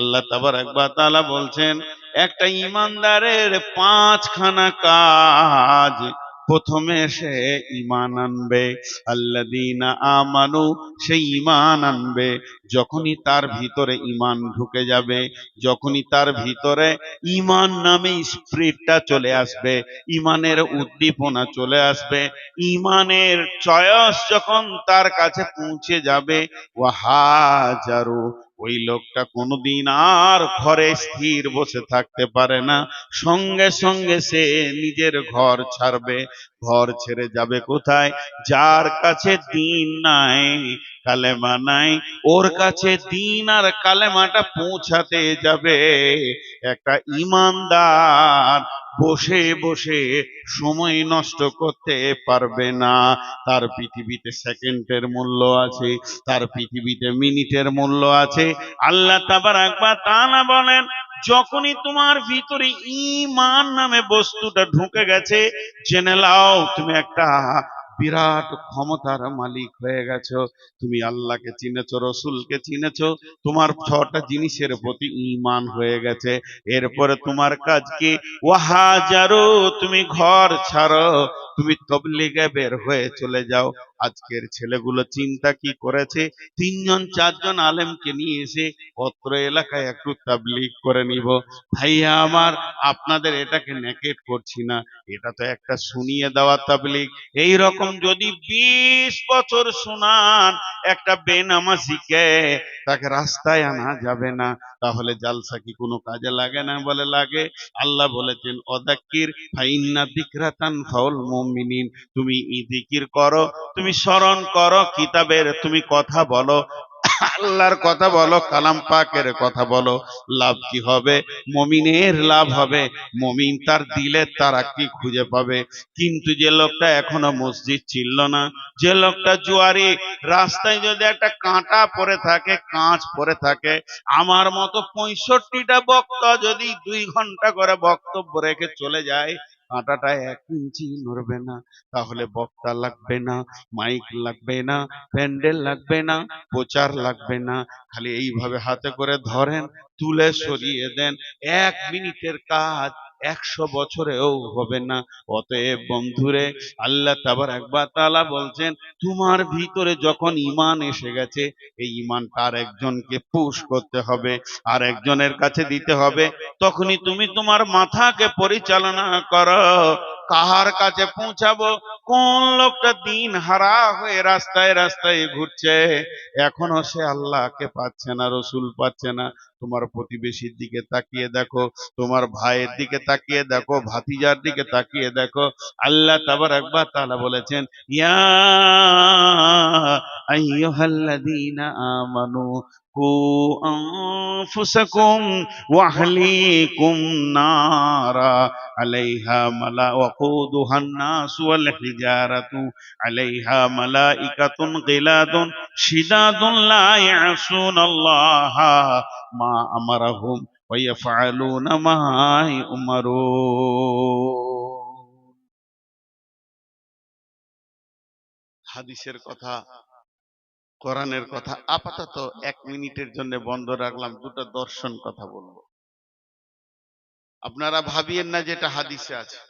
আল্লাহ তাবার একবার তালা বলছেন, একটা ইমানদারের পাঁচখানা কাজ। প্রথমে সে ইমান আনবে আল্লাদিনা আমানু সেই ইমান আনবে। যখনই তার ভিতরে ইমান ঢুকে যাবে, যখনই তার ভিতরে ইমান নামে স্প্রিটটা চলে আসবে ইমানের উদ্দীপনা চলে আসবে ইমানের চয়স যখন তার কাছে পৌঁছে যাবে ও হাজারু ওই লোকটা কোনোদিন আর ঘরে স্থির বসে থাকতে পারে না। সঙ্গে সঙ্গে সে নিজের ঘর ছাড়বে, ঘর ছেড়ে যাবে কোথায়? যার কাছে দিন নাই কালেমা নাই। ওর কাছে দিন আর কালেমাটা পৌঁছাতে যাবে। একটা ইমানদার বসে বসে সময় নষ্ট করতে পারবে না। তার পৃথিবীতে সেকেন্ডের মূল্য আছে, তার পৃথিবীতে মিনিটের মূল্য আছে। আল্লাহ তাবার একবার তা না বলেন, যখনই তোমার ভিতরে ইমান নামে বস্তুটা ঢুকে গেছে, জেনে লাও, তুমি একটা বিরাট ক্ষমতার মালিক হয়ে গেছো। তুমি আল্লাহকে চিনেছো, রসুলকে চিনেছো। তোমার ছটা জিনিসের প্রতি ইমান হয়ে গেছে। এরপরে তোমার কাজ কি? ওয়াহাজারো, তুমি ঘর ছাড়ো। তুমি তবলিগে বের হয়ে চলে যাও। আজকের ছেলেগুলো চিন্তা কি করেছে? তিনজন, চারজন আলেমকে নিয়ে এসে অত্র এলাকায় একটু তাবলিগ করে নিব। ভাইয়া আমার, আপনাদের এটাকে নেকেট করছি না। এটা তো একটা শুনিয়ে দেওয়া তাবলিগ। এই রকম যদি বিশ বছর শোনান একটা বেনামাজিকে, তাকে রাস্তায় আনা যাবে না। তাহলে জালসা কি কোনো কাজে লাগে না বলে লাগে? আল্লাহ বলেছেন, অদাক্কির, ফাইন্না দিকরাতান ফাউল তুমি ইদিকির করো, তুমি স্মরণ করো কিতাবের, তুমি কথা বলো, আল্লাহর কথা বলো, কালাম পাকের কথা বলো, লাভ কি হবে? মমিনের লাভ হবে। মমিন তার দিলে তারা কি খুঁজে পাবে? কিন্তু যে লোকটা এখনও মসজিদ ছিল না, যে লোকটা জুয়ারি, রাস্তায় যদি একটা কাঁটা পরে থাকে, কাঁচ পরে থাকে, আমার মতো পঁয়ষট্টিটা বক্তা যদি দুই ঘণ্টা করে বক্তব্য রেখে চলে যায় কাঁটাটা এক ইঞ্চি নড়বে না, তাহলে বক্তা লাগবে না, মাইক লাগবে না, প্যান্ডেল লাগবে না, প্রচার লাগবে না। খালি এইভাবে হাতে করে ধরেন, তুলে সরিয়ে দেন, এক মিনিটের কাজ। একশো বছরেও হবে না। অতএব বন্ধুরে, আল্লাহ তাবার একবার তালা বলছেন, তোমার ভিতরে যখন ইমান এসে গেছে, এই ইমানটা আর একজনকে পুশ করতে হবে আর একজনের কাছে দিতে হবে। তখনই তুমি তোমার মাথাকে পরিচালনা করো। কাহার কাছে পৌঁছাবো? কোন লোকটা দিন হারা হয়ে রাস্তায় রাস্তায় ঘুরছে? এখনও সে আল্লাহকে পাচ্ছে না, রসুল পাচ্ছে না। তোমার প্রতিবেশীর দিকে তাকিয়ে দেখো, তোমার ভাইয়ের দিকে তাকিয়ে দেখো, ভাতিজার দিকে তাকিয়ে দেখো। আল্লাহ তাবার একবার তালা বলেছেন, ইয়া আইয়ুহাল্লাযীনা আমানু কু আনফুসাকুম ওয়া আহলিকুম নারা আলাইহা মালা ওয়াকুদুহা الناس والحجارة عليها ملائكة غلاد شداد لا يعصون الله ما أمرهم ويفعلون ما يؤمرون হাদিসের কথা কোরআনের কথা আপাতত এক মিনিটের জন্য বন্ধ রাখলাম, দুটো দর্শন কথা বলব। আপনারা ভাবিয়েন না যেটা হাদিসে আছে।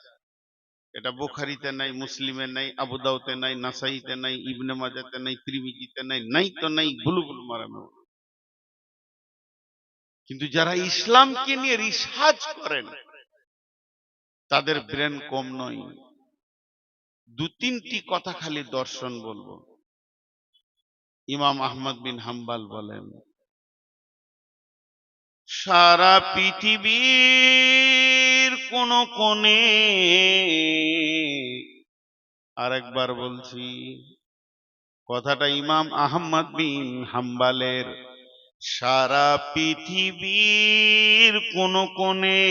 এটা বুখারিতে নাই, মুসলিমে নাই আবুদাউতে নাই, নাসাইতে নাই, ইবনে মাজাতে নাই, ত্রিমিজিতে নাই নাই তো নাই গুলু গুলু মারানো কিন্তু যারা ইসলামকে নিয়ে রিসার্চ করেন, তাদের ব্রেন কম নয়। দু তিনটি কথা খালি দর্শন বলব। ইমাম আহমদ বিন হাম্বাল বলেন, সারা পৃথিবীর কোন কোণে আরেকবার বলছি, কথাটা ইমাম আহমদ বিন হাম্বালের, সারা পৃথিবীর কোন কোণে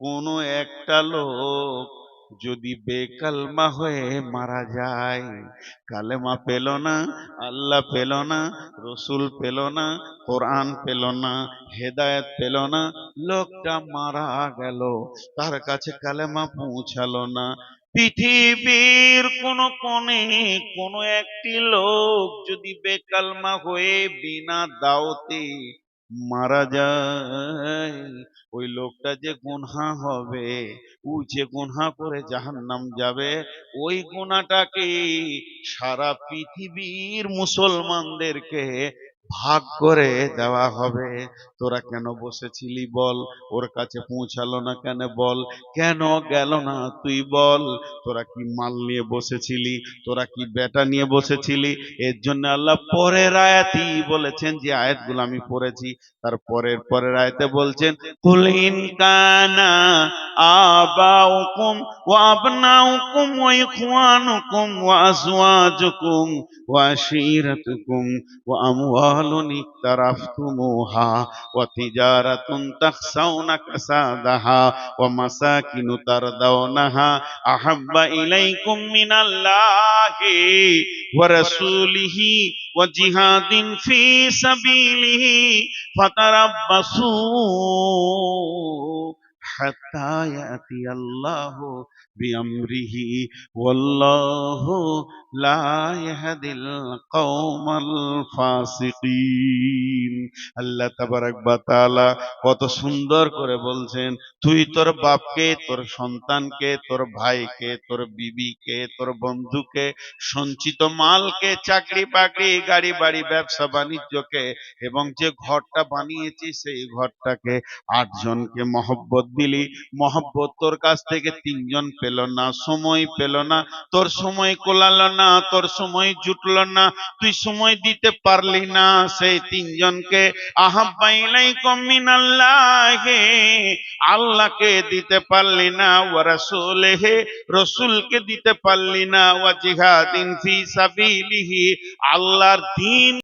কোনো একটা লোক যদি বেকালমা হয়ে মারা যায়, কালেমা পেল না, আল্লাহ পেল না, রসুল পেল না, কোরআন পেল না, হেদায়েত পেল না, লোকটা মারা গেল, তার কাছে কালেমা পৌঁছালো না। পৃথিবীর কোন কোণে কোনো একটি লোক যদি বেকালমা হয়ে বিনা দাওতে মারা যায়। ওই লোকটা যে গুনহা হবে, ও যে গুনহা করে জাহান্নাম যাবে, ওই গুনাটাকে সারা পৃথিবীর মুসলমানদেরকে ভাগ করে দেওয়া হবে। তোরা কেন বসেছিলি বল? ওর কাছে পৌঁছালো না কেন বল? কেন গেল না তুই বল? তোরা কি মাল নিয়ে বসেছিলি? তোরা কি বেটা নিয়ে বসেছিলি? এর জন্য আল্লাহ পরের আয়াতই বলেছেন যে, আয়াতগুলো আমি পড়েছি। তার পরের পরের আয়াতে বলছেন, কুল ইন কানা আবাউকুম ওয়া আবনাউকুম ওয়া ইখওয়ানুকুম ওয়া আজওয়াজুকুম ওয়া আশীরাতুকুম ওয়া আমওয়ালুন وهل اقترفتموها وتجارة تخشون كسادها ومساكن ترضونها أحب إليكم من الله ورسوله وجهاد في سبيله فتربصوا حتى يأتي الله بأمره والله لا يهدي القوم الفاسقين আল্লাহ তাবারাক বা তাআলা কত সুন্দর করে বলছেন তুই তোর বাপকে তোর সন্তানকে তোর ভাইকে তোর বিবিকে তোর বন্ধুকে সঞ্চিত মালকে চাকরি বাকরি গাড়ি বাড়ি ব্যবসা বাণিজ্যকে এবং যে ঘরটা বানিয়েছি সেই ঘরটাকে আটজনকে মহব্বত দিলি মহব্বত তোর কাছ থেকে তিনজন পেল না, সময় পেল না। তোর সময় কোলালো না, তোর সময় জুটলো না, তুই সময় দিতে পারলি না। সেই তিনজনকে আহাব্বাইলাইকুম মিনাল্লাহি, আল্লাহকে দিতে পারলি না, ওয়া রাসূলিহি, রসুলকে দিতে পারলি না, ওয়া জিহাদিন ফি সাবিলিহি, আল্লাহর দিন